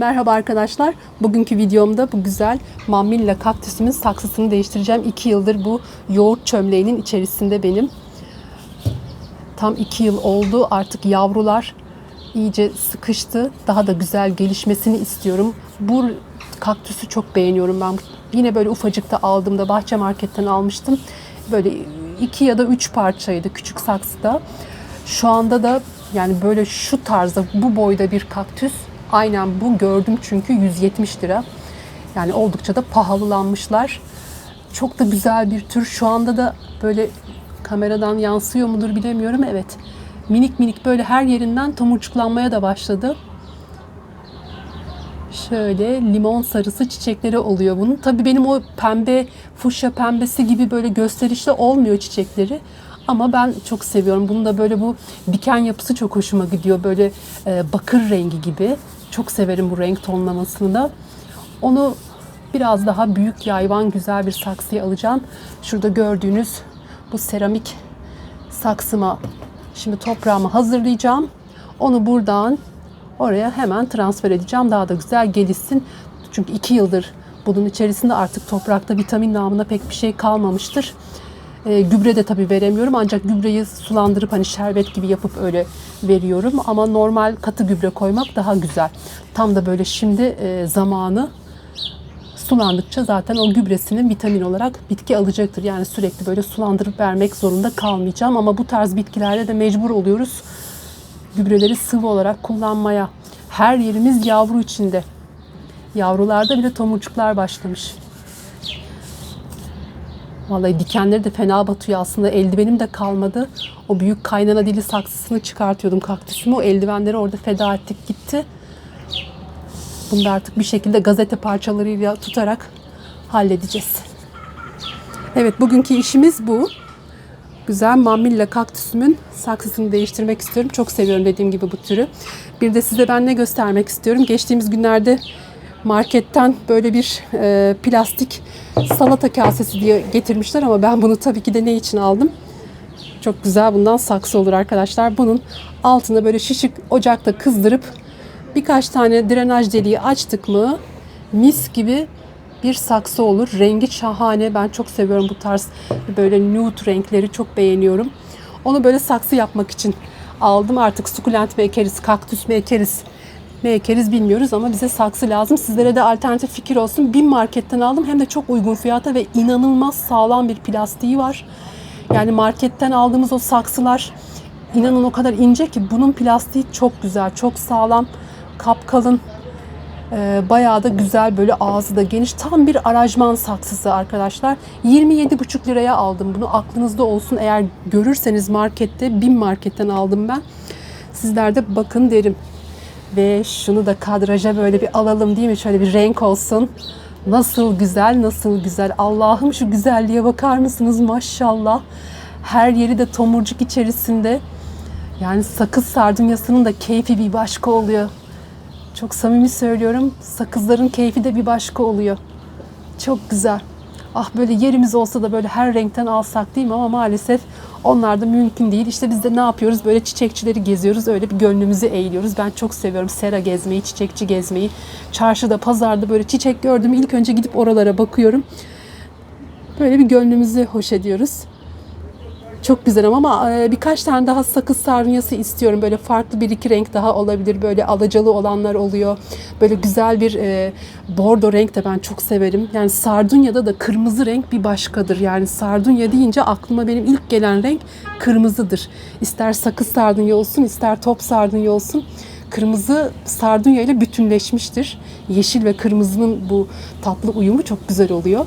Merhaba arkadaşlar. Bugünkü videomda bu güzel Mammilla kaktüsümün saksısını değiştireceğim. 2 yıldır bu yoğurt çömleğinin içerisinde benim. Tam 2 yıl oldu. Artık yavrular iyice sıkıştı. Daha da güzel gelişmesini istiyorum. Bu kaktüsü çok beğeniyorum ben. Yine böyle ufacıkta aldığımda bahçe marketten almıştım. Böyle 2 ya da 3 parçaydı küçük saksıda. Şu anda da yani böyle şu tarzda bu boyda bir kaktüs aynen bu gördüm çünkü 170 lira. Yani oldukça da pahalılanmışlar. Çok da güzel bir tür. Şu anda da böyle kameradan yansıyor mudur bilemiyorum. Evet. Minik minik böyle her yerinden tomurcuklanmaya da başladı. Şöyle limon sarısı çiçekleri oluyor bunun. Tabii benim o pembe, fuşya pembesi gibi böyle gösterişli olmuyor çiçekleri. Ama ben çok seviyorum. Bunun da böyle bu diken yapısı çok hoşuma gidiyor. Böyle e, bakır rengi gibi. Çok severim bu renk tonlamasını da. Onu biraz daha büyük yayvan güzel bir saksıya alacağım. Şurada gördüğünüz bu seramik saksıma şimdi toprağımı hazırlayacağım. Onu buradan oraya hemen transfer edeceğim. Daha da güzel gelişsin. Çünkü iki yıldır bunun içerisinde artık toprakta vitamin namına pek bir şey kalmamıştır. E, gübre de tabii veremiyorum ancak gübreyi sulandırıp hani şerbet gibi yapıp öyle veriyorum. Ama normal katı gübre koymak daha güzel. Tam da böyle şimdi e, zamanı sulandıkça zaten o gübresinin vitamin olarak bitki alacaktır. Yani sürekli böyle sulandırıp vermek zorunda kalmayacağım. Ama bu tarz bitkilerde de mecbur oluyoruz gübreleri sıvı olarak kullanmaya. Her yerimiz yavru içinde. Yavrularda bile tomurcuklar başlamış. Vallahi dikenleri de fena batıyor aslında. Eldivenim de kalmadı. O büyük kaynana dili saksısını çıkartıyordum kaktüsümü. O eldivenleri orada feda ettik gitti. Bunu da artık bir şekilde gazete parçalarıyla tutarak halledeceğiz. Evet bugünkü işimiz bu. Güzel mamilla kaktüsümün saksısını değiştirmek istiyorum. Çok seviyorum dediğim gibi bu türü. Bir de size ben ne göstermek istiyorum. Geçtiğimiz günlerde marketten böyle bir e, plastik salata kasesi diye getirmişler ama ben bunu tabii ki de ne için aldım? Çok güzel bundan saksı olur arkadaşlar. Bunun altına böyle şişik ocakta kızdırıp birkaç tane drenaj deliği açtık mı mis gibi bir saksı olur. Rengi şahane. Ben çok seviyorum bu tarz böyle nude renkleri çok beğeniyorum. Onu böyle saksı yapmak için aldım. Artık sukulent mi ekeriz, kaktüs mü ekeriz, ne ekeriz bilmiyoruz ama bize saksı lazım. Sizlere de alternatif fikir olsun. Bin marketten aldım. Hem de çok uygun fiyata ve inanılmaz sağlam bir plastiği var. Yani marketten aldığımız o saksılar inanın o kadar ince ki bunun plastiği çok güzel, çok sağlam, kapkalın. Ee, bayağı da güzel böyle ağzı da geniş. Tam bir arajman saksısı arkadaşlar. 27,5 liraya aldım bunu. Aklınızda olsun eğer görürseniz markette. Bin marketten aldım ben. Sizler de bakın derim. Ve şunu da kadraja böyle bir alalım değil mi? Şöyle bir renk olsun. Nasıl güzel, nasıl güzel. Allah'ım şu güzelliğe bakar mısınız? Maşallah. Her yeri de tomurcuk içerisinde. Yani sakız sardunyasının da keyfi bir başka oluyor. Çok samimi söylüyorum. Sakızların keyfi de bir başka oluyor. Çok güzel. Ah böyle yerimiz olsa da böyle her renkten alsak değil mi? Ama maalesef onlar da mümkün değil. İşte biz de ne yapıyoruz? Böyle çiçekçileri geziyoruz. Öyle bir gönlümüzü eğiliyoruz. Ben çok seviyorum sera gezmeyi, çiçekçi gezmeyi. Çarşıda, pazarda böyle çiçek gördüm. ilk önce gidip oralara bakıyorum. Böyle bir gönlümüzü hoş ediyoruz. Çok güzel ama e, birkaç tane daha sakız sardunyası istiyorum. Böyle farklı bir iki renk daha olabilir. Böyle alacalı olanlar oluyor. Böyle güzel bir e, bordo renk de ben çok severim. Yani sardunyada da kırmızı renk bir başkadır. Yani sardunya deyince aklıma benim ilk gelen renk kırmızıdır. İster sakız sardunya olsun ister top sardunya olsun. Kırmızı sardunya ile bütünleşmiştir. Yeşil ve kırmızının bu tatlı uyumu çok güzel oluyor.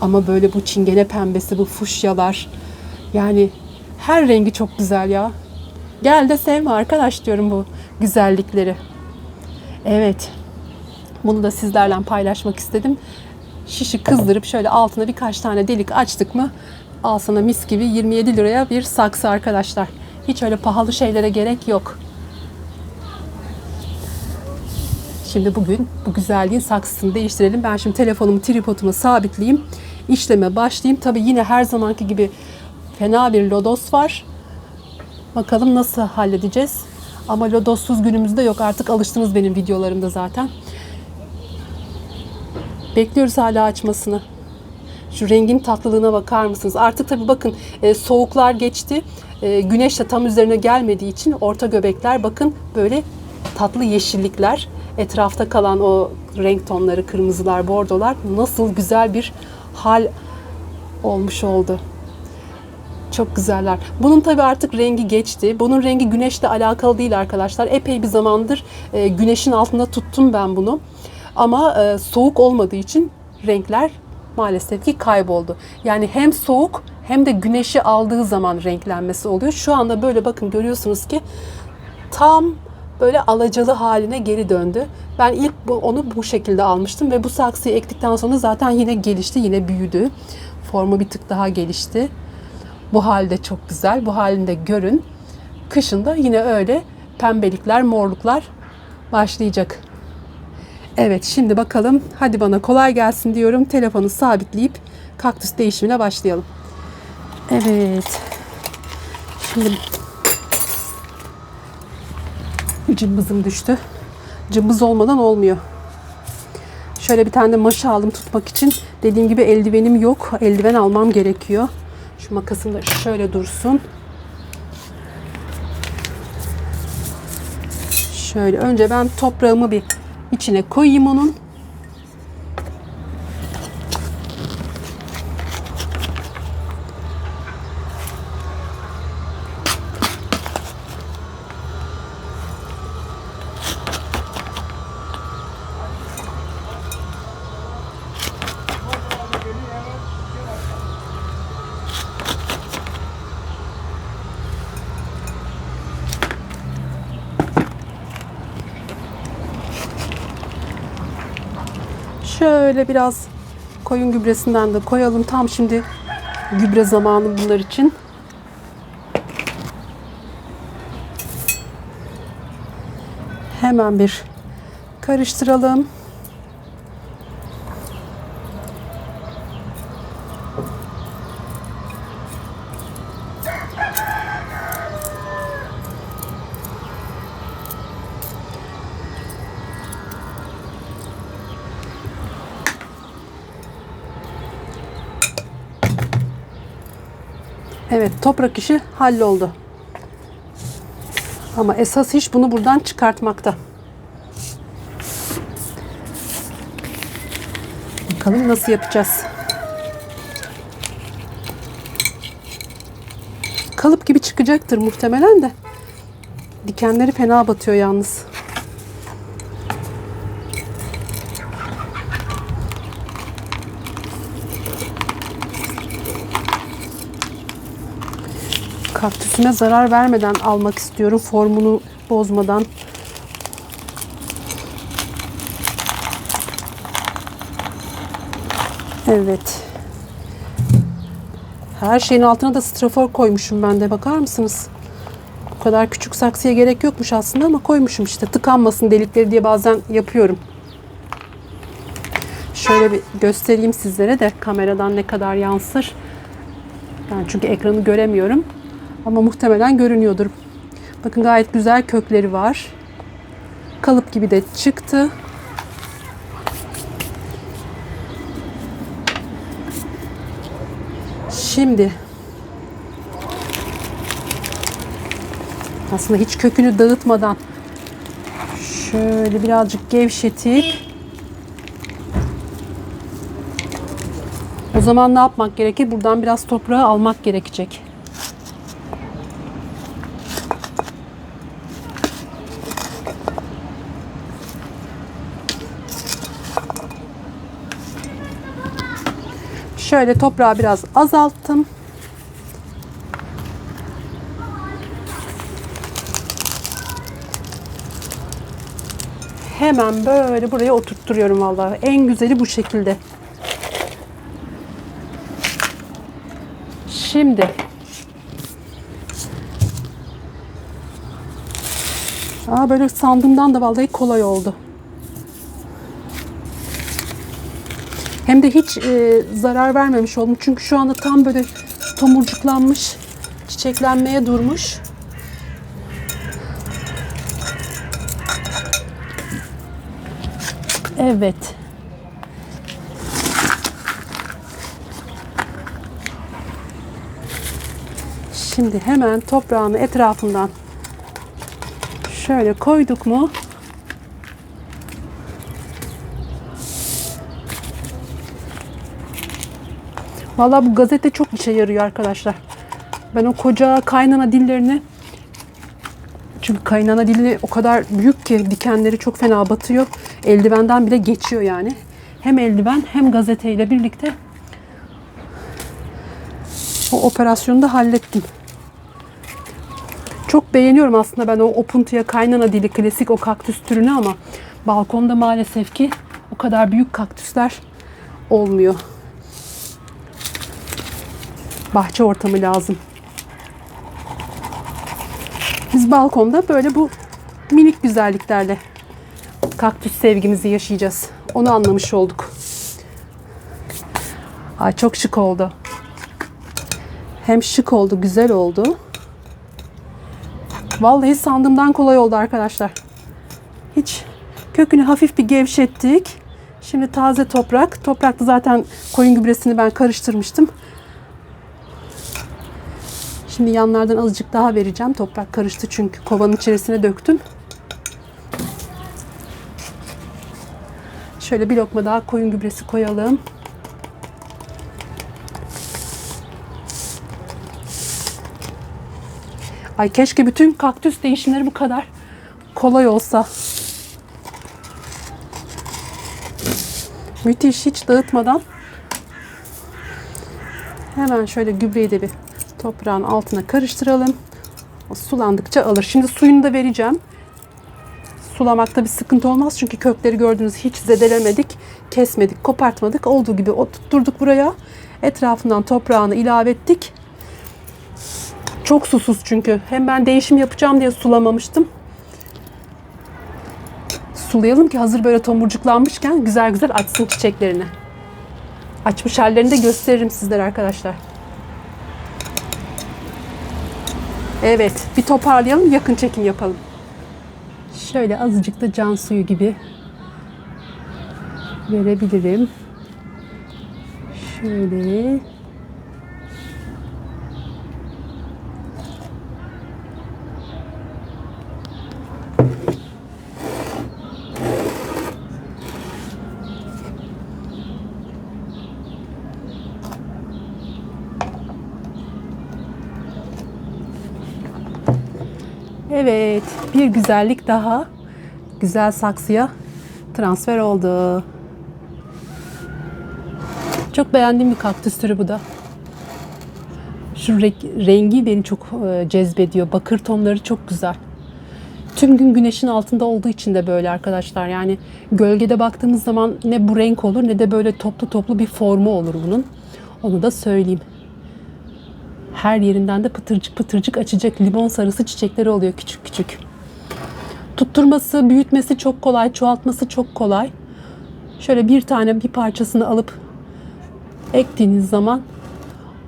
Ama böyle bu çingene pembesi, bu fuşyalar, yani her rengi çok güzel ya. Gel de sevme arkadaş diyorum bu güzellikleri. Evet. Bunu da sizlerle paylaşmak istedim. Şişi kızdırıp şöyle altına birkaç tane delik açtık mı al sana mis gibi 27 liraya bir saksı arkadaşlar. Hiç öyle pahalı şeylere gerek yok. Şimdi bugün bu güzelliğin saksısını değiştirelim. Ben şimdi telefonumu tripoduma sabitleyeyim. İşleme başlayayım. Tabi yine her zamanki gibi fena bir lodos var. Bakalım nasıl halledeceğiz. Ama lodossuz günümüzde yok. Artık alıştınız benim videolarımda zaten. Bekliyoruz hala açmasını. Şu rengin tatlılığına bakar mısınız? Artık tabii bakın e, soğuklar geçti. E, güneş de tam üzerine gelmediği için orta göbekler bakın böyle tatlı yeşillikler. Etrafta kalan o renk tonları, kırmızılar, bordolar nasıl güzel bir hal olmuş oldu. Çok güzeller. Bunun tabii artık rengi geçti. Bunun rengi güneşle alakalı değil arkadaşlar. Epey bir zamandır e, güneşin altında tuttum ben bunu. Ama e, soğuk olmadığı için renkler maalesef ki kayboldu. Yani hem soğuk hem de güneşi aldığı zaman renklenmesi oluyor. Şu anda böyle bakın görüyorsunuz ki tam böyle alacalı haline geri döndü. Ben ilk onu bu şekilde almıştım ve bu saksıyı ektikten sonra zaten yine gelişti, yine büyüdü. Formu bir tık daha gelişti. Bu halde çok güzel. Bu halinde görün. Kışında yine öyle pembelikler, morluklar başlayacak. Evet şimdi bakalım. Hadi bana kolay gelsin diyorum. Telefonu sabitleyip kaktüs değişimine başlayalım. Evet. Şimdi cımbızım düştü. Cımbız olmadan olmuyor. Şöyle bir tane maşa aldım tutmak için. Dediğim gibi eldivenim yok. Eldiven almam gerekiyor. Şu makasım da şöyle dursun. Şöyle önce ben toprağımı bir içine koyayım onun. Şöyle biraz koyun gübresinden de koyalım. Tam şimdi gübre zamanı bunlar için. Hemen bir karıştıralım. Evet toprak işi halloldu. Ama esas iş bunu buradan çıkartmakta. Bakalım nasıl yapacağız. Kalıp gibi çıkacaktır muhtemelen de. Dikenleri fena batıyor yalnız. Kaktüsüme zarar vermeden almak istiyorum. Formunu bozmadan. Evet. Her şeyin altına da strafor koymuşum ben de. Bakar mısınız? Bu kadar küçük saksıya gerek yokmuş aslında ama koymuşum işte. Tıkanmasın delikleri diye bazen yapıyorum. Şöyle bir göstereyim sizlere de kameradan ne kadar yansır. Ben çünkü ekranı göremiyorum. Ama muhtemelen görünüyordur. Bakın gayet güzel kökleri var. Kalıp gibi de çıktı. Şimdi aslında hiç kökünü dağıtmadan şöyle birazcık gevşetip o zaman ne yapmak gerekir? Buradan biraz toprağı almak gerekecek. Şöyle toprağı biraz azalttım. Hemen böyle buraya oturtturuyorum vallahi. En güzeli bu şekilde. Şimdi Aa, böyle sandığımdan da vallahi kolay oldu. Hem de hiç e, zarar vermemiş oldum. Çünkü şu anda tam böyle tomurcuklanmış, çiçeklenmeye durmuş. Evet. Şimdi hemen toprağını etrafından şöyle koyduk mu Vallahi bu gazete çok işe yarıyor arkadaşlar. Ben o koca kaynana dillerini çünkü kaynana dili o kadar büyük ki dikenleri çok fena batıyor. Eldivenden bile geçiyor yani. Hem eldiven hem gazeteyle birlikte o operasyonu da hallettim. Çok beğeniyorum aslında ben o opuntuya kaynana dili klasik o kaktüs türünü ama balkonda maalesef ki o kadar büyük kaktüsler olmuyor. Bahçe ortamı lazım. Biz balkonda böyle bu minik güzelliklerle kaktüs sevgimizi yaşayacağız. Onu anlamış olduk. Ay çok şık oldu. Hem şık oldu, güzel oldu. Vallahi sandığımdan kolay oldu arkadaşlar. Hiç kökünü hafif bir gevşettik. Şimdi taze toprak. Toprakta zaten koyun gübresini ben karıştırmıştım. Şimdi yanlardan azıcık daha vereceğim. Toprak karıştı çünkü kovanın içerisine döktüm. Şöyle bir lokma daha koyun gübresi koyalım. Ay keşke bütün kaktüs değişimleri bu kadar kolay olsa. Müthiş hiç dağıtmadan hemen şöyle gübreyi de bir toprağın altına karıştıralım. O sulandıkça alır. Şimdi suyunu da vereceğim. Sulamakta bir sıkıntı olmaz çünkü kökleri gördüğünüz hiç zedelemedik, kesmedik, kopartmadık. Olduğu gibi oturtturduk buraya. Etrafından toprağını ilave ettik. Çok susuz çünkü. Hem ben değişim yapacağım diye sulamamıştım. Sulayalım ki hazır böyle tomurcuklanmışken güzel güzel açsın çiçeklerini. Açmış hallerini de gösteririm sizlere arkadaşlar. Evet, bir toparlayalım, yakın çekim yapalım. Şöyle azıcık da can suyu gibi verebilirim. Şöyle. Evet, bir güzellik daha güzel saksıya transfer oldu. Çok beğendiğim bir kaktüs türü bu da. Şu rengi beni çok e, cezbediyor. Bakır tonları çok güzel. Tüm gün güneşin altında olduğu için de böyle arkadaşlar. Yani gölgede baktığımız zaman ne bu renk olur ne de böyle toplu toplu bir formu olur bunun. Onu da söyleyeyim. Her yerinden de pıtırcık pıtırcık açacak limon sarısı çiçekleri oluyor küçük küçük. Tutturması, büyütmesi çok kolay, çoğaltması çok kolay. Şöyle bir tane bir parçasını alıp ektiğiniz zaman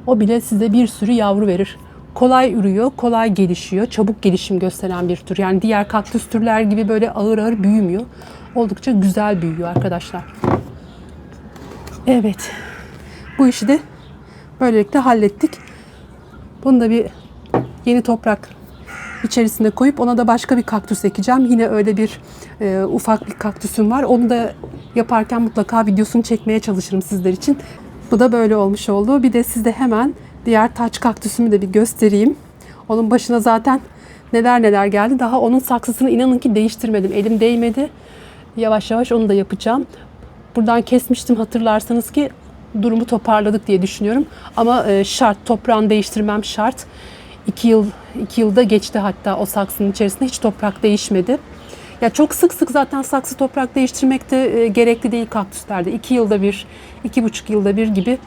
o bile size bir sürü yavru verir. Kolay ürüyor, kolay gelişiyor, çabuk gelişim gösteren bir tür. Yani diğer kaktüs türler gibi böyle ağır ağır büyümüyor. Oldukça güzel büyüyor arkadaşlar. Evet. Bu işi de böylelikle hallettik. Bunu da bir yeni toprak içerisine koyup ona da başka bir kaktüs ekeceğim. Yine öyle bir e, ufak bir kaktüsüm var. Onu da yaparken mutlaka videosunu çekmeye çalışırım sizler için. Bu da böyle olmuş oldu. Bir de sizde hemen diğer taç kaktüsümü de bir göstereyim. Onun başına zaten neler neler geldi. Daha onun saksısını inanın ki değiştirmedim. Elim değmedi. Yavaş yavaş onu da yapacağım. Buradan kesmiştim hatırlarsanız ki durumu toparladık diye düşünüyorum. Ama e, şart, toprağını değiştirmem şart. İki yıl, iki yılda geçti hatta o saksının içerisinde hiç toprak değişmedi. Ya çok sık sık zaten saksı toprak değiştirmek de e, gerekli değil kaktüslerde. İki yılda bir, iki buçuk yılda bir gibi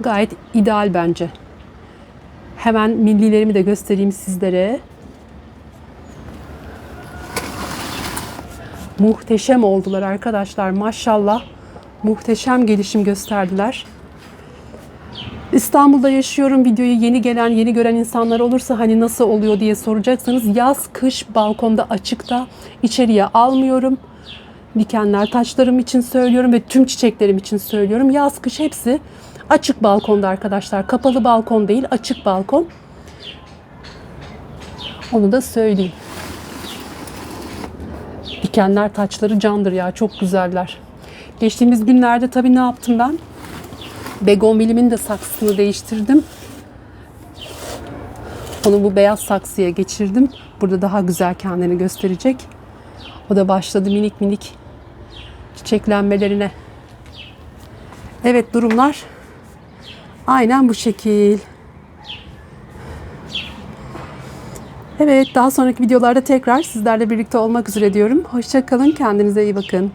gayet ideal bence. Hemen millilerimi de göstereyim sizlere. Muhteşem oldular arkadaşlar maşallah. Muhteşem gelişim gösterdiler. İstanbul'da yaşıyorum. Videoyu yeni gelen, yeni gören insanlar olursa hani nasıl oluyor diye soracaksanız yaz, kış balkonda açıkta içeriye almıyorum. Dikenler taşlarım için söylüyorum ve tüm çiçeklerim için söylüyorum. Yaz, kış hepsi açık balkonda arkadaşlar. Kapalı balkon değil, açık balkon. Onu da söyleyeyim. Dikenler taçları candır ya. Çok güzeller. Geçtiğimiz günlerde tabii ne yaptım ben? Begonvilimin de saksısını değiştirdim. Onu bu beyaz saksıya geçirdim. Burada daha güzel kendini gösterecek. O da başladı minik minik çiçeklenmelerine. Evet durumlar aynen bu şekil. Evet daha sonraki videolarda tekrar sizlerle birlikte olmak üzere diyorum. Hoşçakalın kendinize iyi bakın.